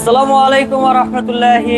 আসসালামু আলাইকুম রহমতুল্লাহি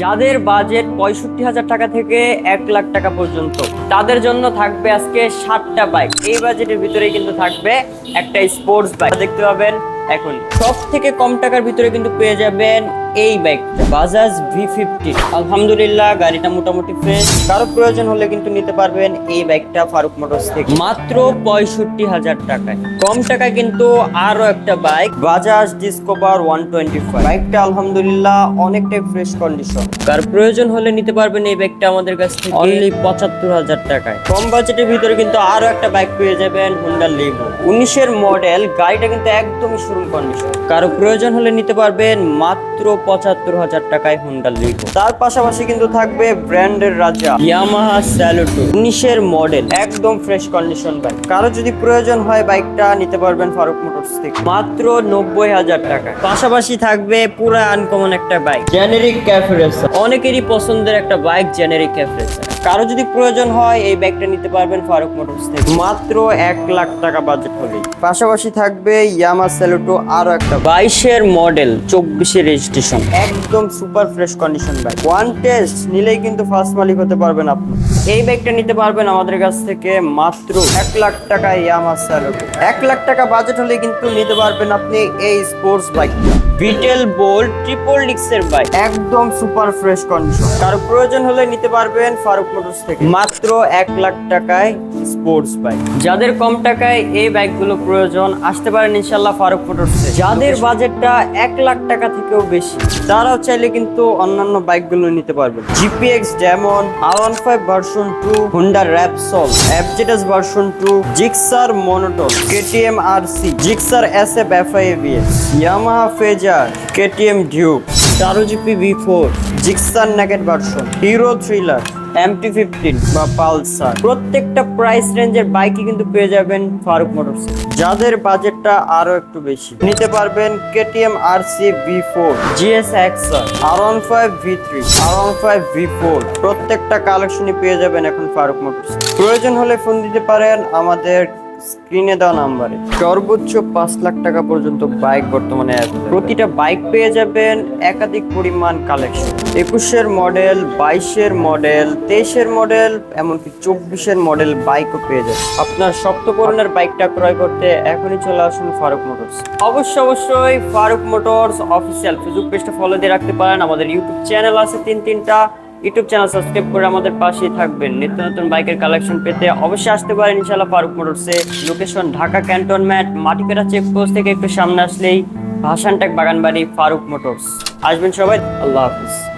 যাদের বাজেট পঁয়ষট্টি হাজার টাকা থেকে এক লাখ টাকা পর্যন্ত, তাদের জন্য থাকবে আজকে ষাটটা বাইক এই বাজেটের ভিতরেই কিন্তু থাকবে একটা স্পোর্টস বাইক দেখতে পাবেন এখন সব থেকে কম টাকার ভিতরে কিন্তু পেয়ে যাবেন এই বাইকটা বাজাজ ভি ফিফটি আলহামদুলিল্লাহ, গাড়িটা মোটামুটি ফ্রেশ কারও প্রয়োজন হলে কিন্তু নিতে পারবেন এই বাইকটা ফারুক মোটরস থেকে। মাত্র পঁয়ষট্টি হাজার টাকায়। কম টাকায় কিন্তু আরও একটা bike Bajaj Discover one twenty five বাইকটা আলহামদুলিল্লাহ অনেকটাই ফ্রেশ কন্ডিশন কার প্রয়োজন হলে নিতে পারবেন এই বাইকটা আমাদের কাছ থেকে। অনলি পঁচাত্তর হাজার টাকায়। কম বাজেটের ভিতরে কিন্তু আরও একটা বাইক পেয়ে যাবেন হুন্ডা লিভো উনিশের মডেল গাড়িটা কিন্তু একদমই শোরুম কন্ডিশন কারও প্রয়োজন হলে নিতে পারবেন মাত্র পঁচাত্তর হাজার টাকায় হুন্ডা লিভো তার পাশাপাশি কিন্তু থাকবে ব্র্যান্ডের রাজা ইয়ামাহা স্যালুটো উনিশের মডেল একদম ফ্রেশ কন্ডিশন বাইক কারও যদি প্রয়োজন হয় বাইকটা নিতে পারবেন ফারুক মোটরস থেকে। মাত্র নব্বই হাজার টাকা পাশাপাশি থাকবে পুরো আনকমন একটা বাইক জেনেরিক ক্যাফেরেসার অনেকেরই পছন্দের একটা বাইক জেনেরিক ক্যাফে রেসার কারও যদি প্রয়োজন হয় এই ব্যাগটা নিতে পারবেন ফারুক মোটরস থেকে। মাত্র এক লাখ টাকা বাজেট হলেই। পাশাপাশি থাকবে ইয়ামা সেলোটো আরও একটা বাইশের মডেল চব্বিশে রেজিস্ট্রেশন একদম super fresh condition bike one test নিলেই কিন্তু ফার্স্ট মালিক হতে পারবেন আপনি। এই ব্যাগটা নিতে পারবেন আমাদের কাছ থেকে মাত্র এক লাখ টাকা ইয়ামা সেলুটো এক লাখ টাকা বাজেট হলে কিন্তু নিতে পারবেন আপনি এই স্পোর্টস বাইকটা বিটেল বোল্ট ট্রিপল ডিক্সের বাইক একদম সুপার ফ্রেশ কন্ডিশন কারও প্রয়োজন হলে নিতে পারবেন ফারুক মোটরস থেকে। মাত্র এক লাখ টাকায় স্পোর্টস বাইক যাদের কম টাকায় এই বাইকগুলো প্রয়োজন আসতে পারেন ইনশাল্লাহ ফারুক মোটরসে যাদের বাজেটটা এক লাখ টাকা থেকেও বেশি তারাও চাইলে কিন্তু অন্যান্য বাইকগুলো নিতে পারবেন। GPX Demon R one five version two Honda Repsol অ্যাপজেটাস version two Gixxer monotone KTM R C Gixxer S F এ Yamaha Fazer KTM Duke Taro GP V four Gixxer নেগেট version Hero Thriller MT fifteen বা Pulsar. প্রত্যেকটা price রেঞ্জের বাইকই কিন্তু পেয়ে যাবেন Faruk motors যাদের বাজেটটা আরও একটু বেশি। নিতে পারবেন KTM R C V four GS XR R one five V three R one five V four প্রত্যেকটা কালেকশনই পেয়ে যাবেন এখন ফারুক মোটরস প্রয়োজন হলে ফোন দিতে পারেন আমাদের স্ক্রিনে দেওয়া নাম্বারে। সর্বোচ্চ পাঁচ লাখ টাকা পর্যন্ত বাইক বর্তমানে। প্রতিটা বাইক পেয়ে যাবেন একাধিক পরিমাণ কালেকশন। একুশের মডেল, বাইশের মডেল, তেইশের মডেল, এমনকি চব্বিশের মডেল বাইকও পেয়ে যাবেন। আপনার সপ্তকরণের বাইকটা ক্রয় করতে এখনই চলে আসুন ফারুক মোটরস। অবশ্যই অবশ্যই ফারুক মোটরস অফিসিয়াল ফেসবুক পেজটা ফলো দিয়ে রাখতে পারেন। আমাদের ইউটিউব চ্যানেল আছে তিন তিনটা। ইউটিউব চ্যানেল সাবস্ক্রাইব করে আমাদের পাশেই থাকবেন। নিত্য নতুন বাইকের কালেকশন পেতে অবশ্যই আসতে পারেন ইনশাল্লাহ Faruk মোটরসে। Location Dhaka cantonment Matikera checkpost থেকে একটু সামনে আসলেই ভাসানটাক বাগানবাড়ি ফারুক মোটরস। আসবেন সবাই, আল্লাহ হাফিজ।